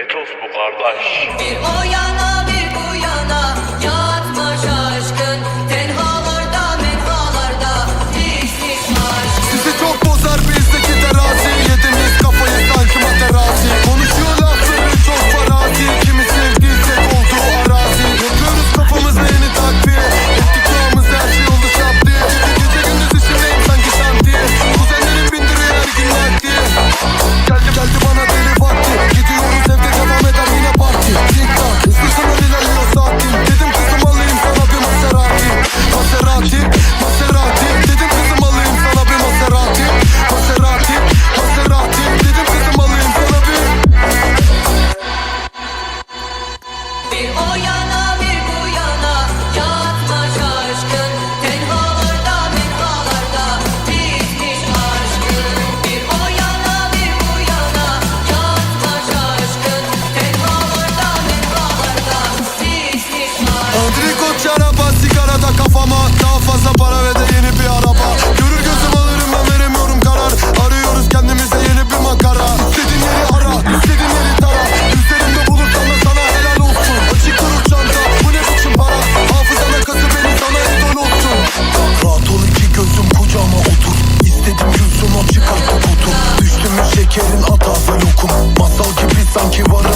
Petos bu kardeş. Bir o yana bir bu yana. ничего